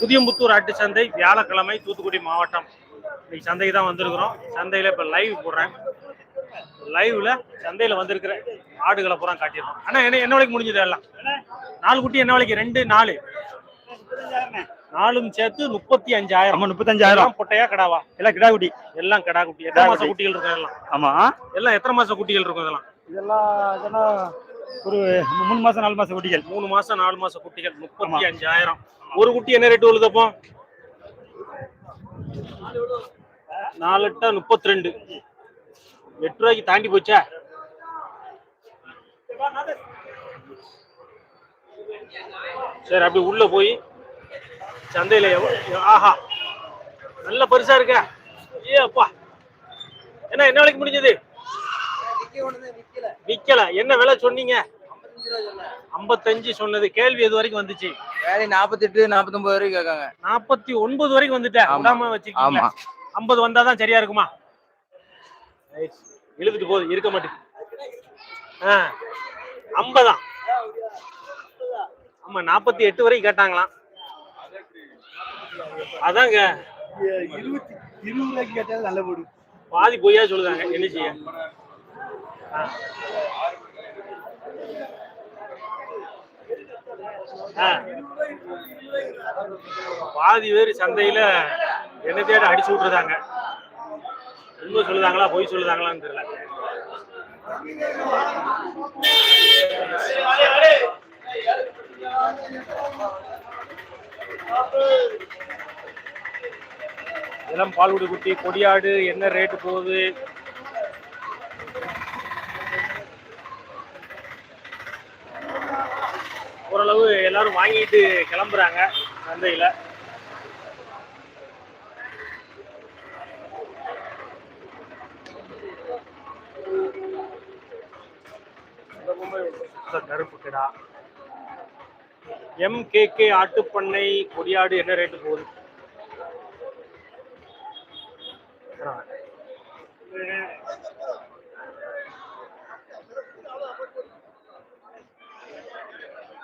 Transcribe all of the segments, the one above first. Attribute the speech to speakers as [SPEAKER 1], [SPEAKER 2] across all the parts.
[SPEAKER 1] புதியம்புத்தூர் ஆட்டு சந்தை வியாழக்கிழமை தூத்துக்குடி மாவட்டம். இன்னைக்கு சந்தைக்கு தான் வந்திருக்கிறோம். சந்தையில இப்ப லைவ் போடுறேன். லைவ்ல சந்தையில வந்திருக்கிற ஆடுகளை பூரா காட்டிடுறோம். அண்ணா என்ன என்ன விலைக்கு முடிஞ்சது எல்லாம்? நாலு குட்டி என்ன விலைக்கு? ரெண்டு நாலு. நாலும் சேர்த்து முப்பத்தி அஞ்சாயிரம்.
[SPEAKER 2] ஆமா முப்பத்தஞ்சாயிரம்
[SPEAKER 1] எல்லாம் பொட்டையா கிடாவா?
[SPEAKER 2] எல்லாம் கிடா குட்டி.
[SPEAKER 1] எல்லாம் கிடா குட்டி. எத்தனை
[SPEAKER 2] கிடா
[SPEAKER 1] மாச
[SPEAKER 2] குட்டி.
[SPEAKER 1] குட்டிகள் இருக்கும் எல்லாம்
[SPEAKER 2] ஆமா.
[SPEAKER 1] எல்லாம் எத்தனை மாச குட்டிகள் இருக்கும் இதெல்லாம்?
[SPEAKER 2] இதெல்லாம் இதெல்லாம் ஒரு மூணு மாசம் நாலு மாசம் குட்டிகள்.
[SPEAKER 1] மூணு மாசம் நாலு மாசம் குட்டிகள். முப்பத்தி அஞ்சாயிரம். ஒரு குட்டி என்ன ரேட் உள்ளது அப்போ? நாலு எட்டா முப்பத்தி ரெண்டு எட்டு ரூபாய்க்கு தாண்டி போச்சா? சரி அப்படி உள்ள போய் சந்தையில ஆஹா. நல்ல பரிசா இருக்க. ஏ அப்பா. என்ன என்ன விலைக்கு முடிஞ்சது? விக்கல. என்ன விலை சொன்னீங்க? ஐம்பத்தஞ்சு சொன்னது. கேள்வி எது வரைக்கும் வந்துச்சு?
[SPEAKER 3] வேலை நாற்பத்தெட்டு நாற்பத்தொன்பது வரைக்கும் கேட்காங்க.
[SPEAKER 1] நாற்பத்தி ஒன்பது வரைக்கும் வந்துட்டேன். விடாம வச்சுக்கீங்க. ஐம்பது வந்தாதான் சரியா இருக்குமா. இழுத்துட்டு போகுது இருக்க மாட்டேங்குது ஆ ஐம்பதாம் ஆமா நாற்பத்தி எட்டு வரைக்கும் கேட்டாங்களாம். அதாங்க.
[SPEAKER 2] இருபத்தி இருபது ரூபாய்க்கு கேட்டாலும் நல்ல போடு
[SPEAKER 1] பாதி பொய்யா சொல்லுதாங்க. என்ன செய்ய. பாதி பேர் சந்தையில என்ன தேட அடிச்சு விட்டுருதாங்க. உண்மை சொல்லுதாங்களா பொய் சொல்லுதாங்களான்னு தெரியல. இதெல்லாம் பால்குடி குட்டி கொடியாடு என்ன ரேட்டு போகுது ஓரளவு எல்லாரும் வாங்கிட்டு கிளம்புறாங்க சந்தையில. கருப்பு கிடா. எம்கேகே ஆட்டுப்பண்ணை கொடியாடு என்ன ரேட்டு போகுது?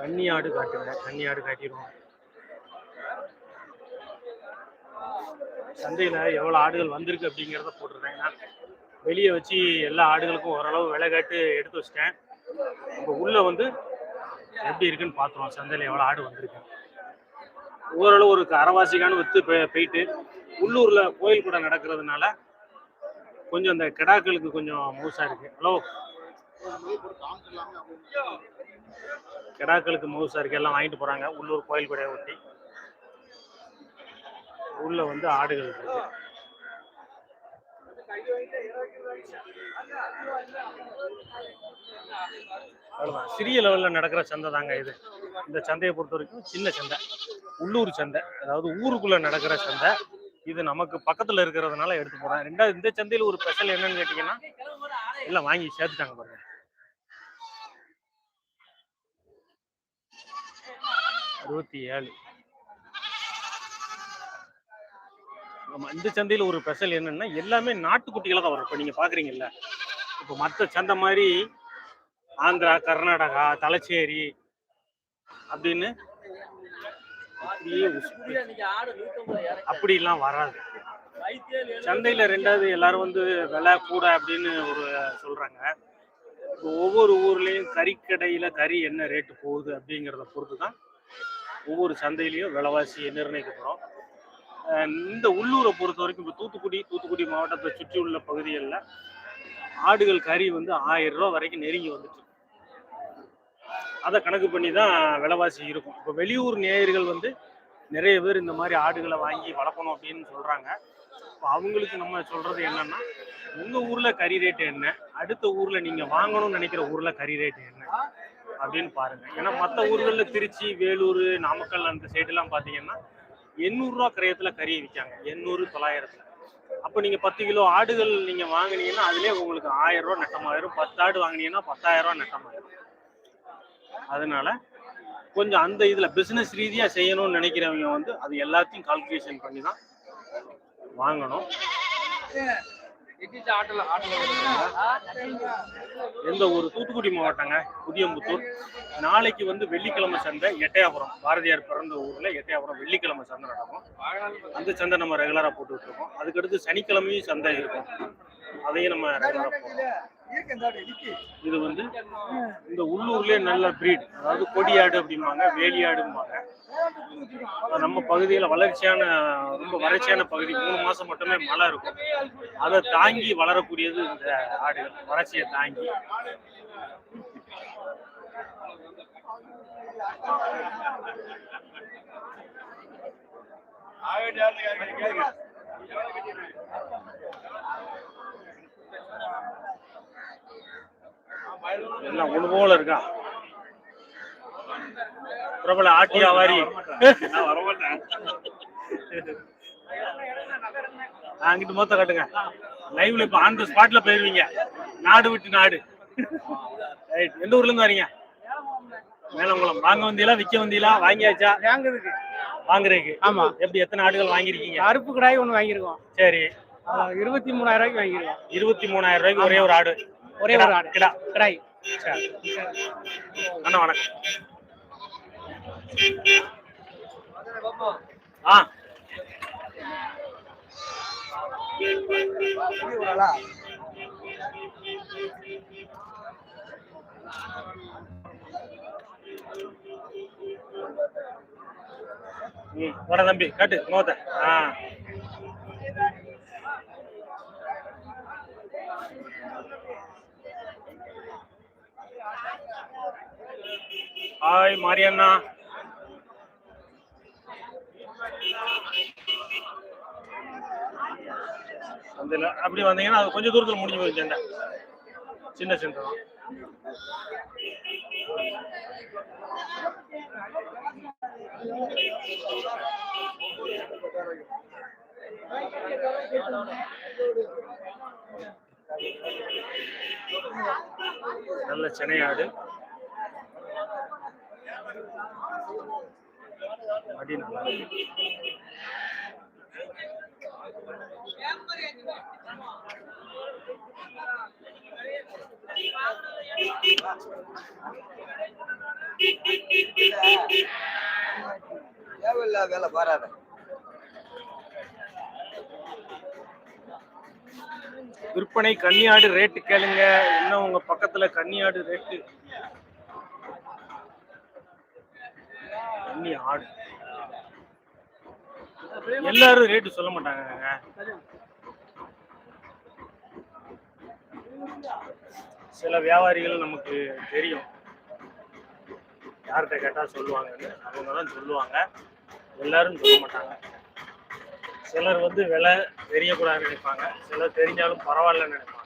[SPEAKER 1] கன்னி ஆடு காட்டுவேன் கன்னி ஆடு காட்டிடுவோம். சந்தையில் எவ்வளோ ஆடுகள் வந்திருக்கு அப்படிங்கிறத போட்டிருக்கேன் நான் வெளியே வச்சு எல்லா ஆடுகளுக்கும் ஓரளவு விலை கேட்டு எடுத்து வச்சிட்டேன். இப்போ உள்ளே வந்து எப்படி இருக்குன்னு பார்த்துருவோம் சந்தையில் எவ்வளோ ஆடு வந்திருக்கு. ஓரளவு ஒரு அறவாசிக்கான வித்து போய்- போயிட்டு உள்ளூரில் கோயில் கூட நடக்கிறதுனால கொஞ்சம் அந்த கிடாக்களுக்கு கொஞ்சம் மூசாக இருக்குது ஹலோ? கிடாக்களுக்கு மவுசா இருக்கு எல்லாம் வாங்கிட்டு போறாங்க. உள்ளூர் கோயில் கூட ஒட்டி. உள்ள வந்து ஆடுகள் இருக்கு. அவ்வளோதான் சிறிய லெவல்ல நடக்கிற சந்தை தாங்க இது. இந்த சந்தையை பொறுத்த வரைக்கும் சின்ன சந்தை. உள்ளூர் சந்தை. அதாவது ஊருக்குள்ள நடக்கிற சந்தை. இது நமக்கு பக்கத்துல இருக்கிறதுனால எடுத்து போகிறேன் ரெண்டாவது இந்த சந்தையில ஒரு ஸ்பெஷல் என்னன்னு கேட்டிங்கன்னா எல்லாம் வாங்கி சேர்த்துட்டாங்க பாருங்க. இருபத்தி ஏழு. இந்த சந்தையில் ஒரு ஸ்பெஷல் என்னன்னா எல்லாமே நாட்டுக்குட்டிகளை தான் வரும். இப்போ நீங்கள் பார்க்குறீங்கல்ல இப்போ மற்ற சந்தை மாதிரி ஆந்திரா கர்நாடகா தலச்சேரி அப்படின்னு அப்படிலாம் வராது. சந்தையில ரெண்டாவது எல்லாரும் வந்து விலை கூட அப்படின்னு ஒரு சொல்றாங்க. இப்போ ஒவ்வொரு ஊர்லேயும் கறிக்கடையில் கறி என்ன ரேட்டு போகுது அப்படிங்கிறத பொறுத்து தான் ஒவ்வொரு சந்தையிலையும் விலைவாசியை நிர்ணயிக்கப்படும். இந்த உள்ளூரை பொறுத்த வரைக்கும் இப்போ தூத்துக்குடி தூத்துக்குடி மாவட்டத்தை சுற்றி உள்ள பகுதிகளில் ஆடுகள் கறி வந்து ஆயிரம் ரூபா வரைக்கும் நெருங்கி வந்துட்டு அதை கணக்கு பண்ணி தான் விலைவாசி இருக்கும். இப்போ வெளியூர் நேயர்கள் வந்து நிறைய பேர் இந்த மாதிரி ஆடுகளை வாங்கி வளர்க்கணும் அப்படின்னு சொல்கிறாங்க இப்போ அவங்களுக்கு நம்ம சொல்கிறது என்னன்னா உங்கள் ஊரில் கறி ரேட் என்ன? அடுத்த ஊரில் நீங்கள் வாங்கணும்னு நினைக்கிற ஊரில் கறி ரேட் என்ன? அப்படின்னு பாருங்க. ஏன்னா மற்ற ஊர்களில் திருச்சி வேலூர் நாமக்கல் அந்த சைடுலாம் பார்த்தீங்கன்னா எண்ணூறுரூவா கிரயத்தில் கறி விற்காங்க. எண்ணூறு தொள்ளாயிரத்துல. அப்போ நீங்கள் பத்து கிலோ ஆடுகள் நீங்கள் வாங்கினீங்கன்னா அதுலேயே உங்களுக்கு ஆயிரம் ரூபா நட்டமாயிரும். பத்து ஆடு வாங்குனீங்கன்னா பத்தாயிரம் ரூபா நட்டமாயிரும். அதனால கொஞ்சம் அந்த இதில் பிஸ்னஸ் ரீதியாக செய்யணும்னு நினைக்கிறவங்க வந்து அது எல்லாத்தையும் கால்குலேஷன் பண்ணி தான் வாங்கணும். எந்த ஊர்? தூத்துக்குடி மாவட்டங்க புதியம்புத்தூர். நாளைக்கு வந்து வெள்ளிக்கிழமை சந்தை எட்டையாபுரம். பாரதியார் பிறந்த ஊர்ல எட்டையாபுரம் வெள்ளிக்கிழமை சந்தை நடக்கும். அந்த சந்தை நம்ம ரெகுலரா போட்டு இருக்கோம் அதுக்கடுத்து சனிக்கிழமையும் சந்தை இருக்கும். அதையும் நம்ம ரெகுலரா இது வந்து இந்த உள்ளூர்லயே நல்ல பிரீட் அதாவது கொடியாடு அப்படிம்பாங்க வேலியாடும்பாங்க. நம்ம பகுதியில் வளர்ச்சியான ரொம்ப வறட்சியான பகுதி. மூணு மாதம் மட்டுமே மழை இருக்கும். அதை தாங்கி வளரக்கூடியது இந்த ஆடுகள். வறட்சியை தாங்கி. எல்லாம் ஒன்று போல இருக்கா? பிரபல ஆட்டி அவாரி அங்கிட்டு மொத்த காட்டுங்க. லைவ்ல இப்ப ஆன் த ஸ்பாட்ல போயிருவீங்க. நாடு விட்டு நாடு. ரைட் எந்த ஊர்ல இருந்து வரீங்க? மேலங்குளம் வாங்க வந்தீங்களா? விக்க வந்தீங்களா? வாங்கியாச்சா?
[SPEAKER 2] வாங்குறதுக்கு.
[SPEAKER 1] வாங்குறதுக்கு.
[SPEAKER 2] ஆமா.
[SPEAKER 1] எப்படி எத்தனை ஆடுகள் வாங்கியிருக்கீங்க?
[SPEAKER 2] கருப்பு கிடாய் ஒண்ணு வாங்கியிருக்கோம்.
[SPEAKER 1] சரி.
[SPEAKER 2] இருபத்தி மூணாயிரம் ரூபாய்க்கு வாங்கியிருக்கோம்.
[SPEAKER 1] இருபத்தி மூணாயிரம் ரூபாய்க்கு ஒரே ஒரு ஆடு.
[SPEAKER 2] ஒரே ஒரு ஆடு.
[SPEAKER 1] கிடா.
[SPEAKER 2] கிடாய்.
[SPEAKER 1] சரி. அண்ணா வணக்கம். வர தம்பி கட்டு மோத்த ஆ. ஹாய் மாரியண்ணா. அந்த அப்படி வந்தீங்கன்னா அது கொஞ்சம் தூரத்தில் முடிஞ்சு போய் சண்டை. சின்ன சண்டை தான். நல்ல சென்னையாடு அடி நல்லா இருக்கு.
[SPEAKER 3] தேவையில்ல வேலை பாராத.
[SPEAKER 1] விற்பனை கன்னியாடு ரேட்டு கேளுங்க. என்ன உங்க பக்கத்துல கன்னியாடு ரேட்டு கன்னி ஆடு எல்லாரும் ரேட்டு சொல்ல மாட்டாங்க சில வியாபாரிகள் நமக்கு தெரியும். யார்கிட்ட கேட்டால் சொல்லுவாங்கன்னு. அவங்க தான் சொல்லுவாங்க. எல்லாரும் சொல்ல மாட்டாங்க. சிலர் வந்து விலை தெரியக்கூடாதுன்னு நினைப்பாங்க. சிலர் தெரிஞ்சாலும் பரவாயில்லன்னு நினைப்பாங்க.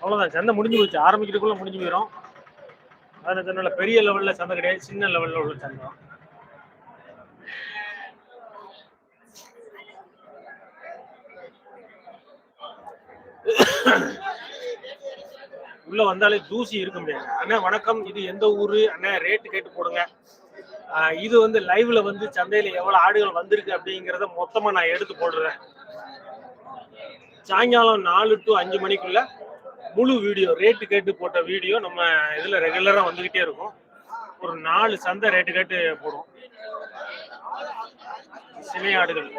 [SPEAKER 1] அவ்வளோதான் சந்தை முடிஞ்சு போச்சு. ஆரம்பிக்கிறதுக்குள்ளே முடிஞ்சு போயிடும் அதில் சொன்ன பெரிய லெவலில் சந்தை கிடையாது. சின்ன லெவலில் உள்ள சந்தை உள்ள வந்தாலே தூசி இருக்க முடியாது. அண்ணா வணக்கம். இது எந்த ஊரு? அண்ணா ரேட்டு கேட்டு போடுங்க. இது வந்து லைவ்ல வந்து சந்தையில எவ்வளவு ஆடுகள் வந்திருக்கு அப்படிங்கறத மொத்தமா நான் எடுத்து போடுறேன். சாயங்காலம் நாலு டு அஞ்சு மணிக்குள்ள முழு வீடியோ ரேட்டு கேட்டு போட்ட வீடியோ நம்ம இதுல ரெகுலரா வந்துகிட்டே இருக்கும். ஒரு நாலு சந்தை ரேட்டு கேட்டு போடுவோம். சினை ஆடுகள்.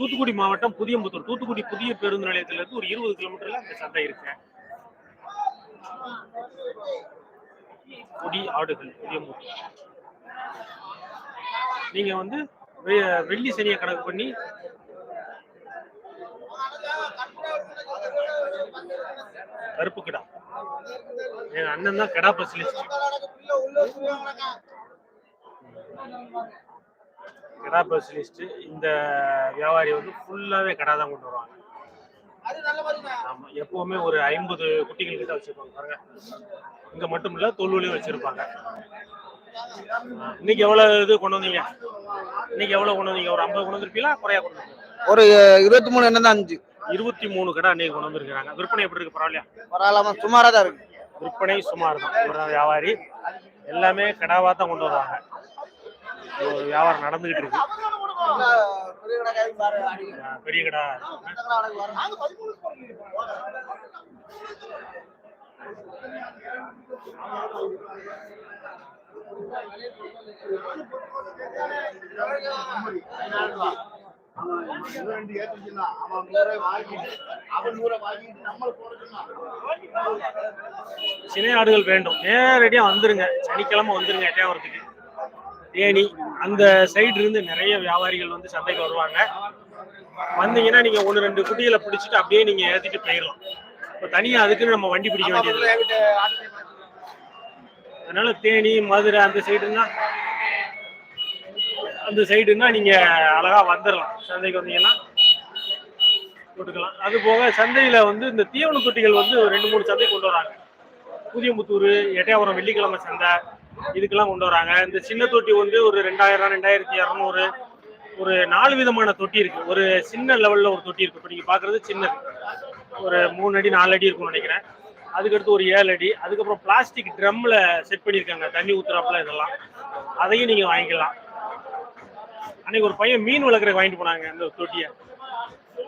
[SPEAKER 1] தூத்துக்குடி மாவட்டம் புதியம்புத்தூர். தூத்துக்குடி புதிய பேருந்து நிலையத்திலிருந்து ஒரு இருபது கிலோமீட்டர்ல அந்த சந்தை இருக்கு. கொடி ஆடுகள் புதியம்புத்தூர். நீங்க வந்து வெ- வெள்ளி சனியை கணக்கு பண்ணி கருப்பு கிடா. எங்க அண்ணன் தான் கிடா ஸ்பெஷலிஸ்ட் கிடா ஸ்பெஷலிஸ்ட் இந்த வியாபாரி வந்து ஃபுல்லாவே கடா தான் கொண்டு வருவாங்க. ஆமா எப்பவுமே ஒரு ஐம்பது குட்டிகள் கிட்ட வச்சிருப்பாங்க. பாருங்க. இங்க மட்டும் இல்ல தொல்லுலையும் வச்சிருப்பாங்க. இன்னைக்கு எவ்வளவு இது கொண்டு வந்தீங்க? இன்னைக்கு எவ்வளவு கொண்டு வந்தீங்க? ஒரு ஐம்பது கொண்டு வந்திருப்பீங்களா? குறையா கொண்டு வந்தீங்க
[SPEAKER 3] ஒரு இருபத்தி மூணு என்ன அஞ்சு.
[SPEAKER 1] இருபத்தி மூணு கடை அன்னைக்கு கொண்டு வந்திருக்காங்க விற்பனை எப்படி இருக்கு? பரவாயில்லையா?
[SPEAKER 3] பரவாயில்லாம சுமாரா தான் இருக்கு.
[SPEAKER 1] விற்பனை சுமார் தான். ஒரு வியாபாரி. எல்லாமே கடாவா தான் கொண்டு வராங்க ஒரு வியாபாரம் நடந்துகிட்டு இருக்கு.
[SPEAKER 3] பெரிய
[SPEAKER 1] கடா. சினை ஆடுகள் வேண்டும். நேரடியா வந்துருங்க. சனிக்கிழமை வந்துருங்க எட்டையாவரத்துக்கு தேனி அந்த சைடு இருந்து நிறைய வியாபாரிகள் வந்து சந்தைக்கு வருவாங்க. வந்தீங்கன்னா நீங்க ஒன்று ரெண்டு குட்டிகளை பிடிச்சிட்டு அப்படியே நீங்க ஏத்திட்டு போயிடலாம் இப்போ தனியா அதுக்குன்னு நம்ம வண்டி பிடிக்க வேண்டியது. அதனால தேனி மதுரை அந்த சைடுன்னா அந்த சைடுன்னா நீங்க அழகா வந்துடலாம் சந்தைக்கு வந்தீங்கன்னா போட்டுக்கலாம். அது போக சந்தையில வந்து இந்த தீவன தொட்டிகள் வந்து ரெண்டு மூணு சந்தை கொண்டு வராங்க. புதியமுத்தூர் எட்டயபுரம் வெள்ளிக்கிழமை சந்தை இதுக்கெல்லாம் கொண்டு வராங்க. இந்த சின்ன தொட்டி வந்து ஒரு ரெண்டாயிரம் ரெண்டாயிரத்தி இரநூறு ஒரு நாலு விதமான தொட்டி இருக்கு. ஒரு சின்ன லெவல்ல ஒரு தொட்டி இருக்கு. இப்போ நீங்க பாக்குறது சின்னது. ஒரு மூணு அடி நாலு அடி இருக்கும்னு நினைக்கிறேன். அதுக்கடுத்து ஒரு ஏழு அடி. அதுக்கப்புறம் பிளாஸ்டிக் ட்ரம்ல செட் பண்ணியிருக்காங்க. தண்ணி ஊத்துறாப்புல இதெல்லாம். அதையும் நீங்க வாங்கிக்கலாம். அன்னைக்கு ஒரு பையன் மீன் வளர்க்குற வாங்கிட்டு போனாங்க இந்த தொட்டியை.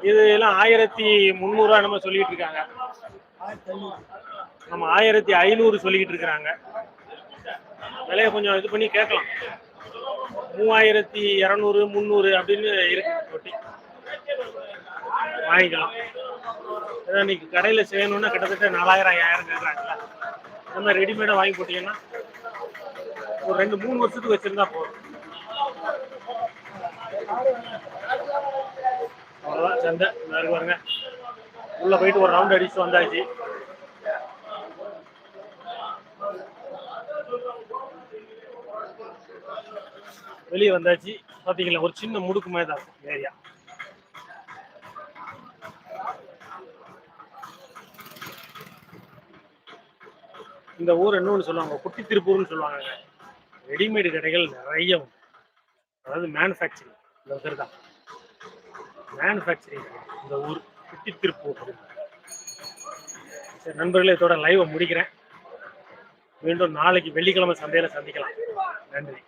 [SPEAKER 1] இது எல்லாம் ஆயிரத்தி முந்நூறுவா நம்ம சொல்லிட்டு இருக்காங்க. நம்ம ஆயிரத்தி ஐநூறு சொல்லிக்கிட்டு இருக்கிறாங்க. விலையை கொஞ்சம் இது பண்ணி கேட்கலாம். மூவாயிரத்தி இரநூறு முந்நூறு அப்படின்னு இருக்கு தொட்டி. வாங்கிக்கலாம். ஏன்னா இன்னைக்கு கடையில் செய்யணும்னா கிட்டத்தட்ட நாலாயிரம் ஐயாயிரம் கேட்குறாங்களா இந்த மாதிரி ரெடிமேடாக வாங்கி போட்டீங்கன்னா ஒரு ரெண்டு மூணு வருஷத்துக்கு வச்சிருந்தா போதும். அவ்வளோதான் சந்தை. இந்த பாருங்க. உள்ள போயிட்டு ஒரு ரவுண்ட் அடிச்சு வந்தாச்சு. வெளியே வந்தாச்சு. பார்த்தீங்களா ஒரு சின்ன முடுக்கு மாதிரி தான் ஏரியா இந்த ஊர் என்னன்னு சொல்லுவாங்க. குட்டி திருப்பூர்னு சொல்லுவாங்க. ரெடிமேடு கடைகள் நிறைய உண்டு. அதாவது மேனுஃபேக்சரிங் இந்த பேர் தான். மேனுஃபேக்சரிங் இந்த ஊர். குட்டி திருப்பூர் சரி நண்பர்களே இதோட லைவை முடிக்கிறேன். மீண்டும் நாளைக்கு வெள்ளிக்கிழமை சந்தையில சந்திக்கலாம். நன்றி.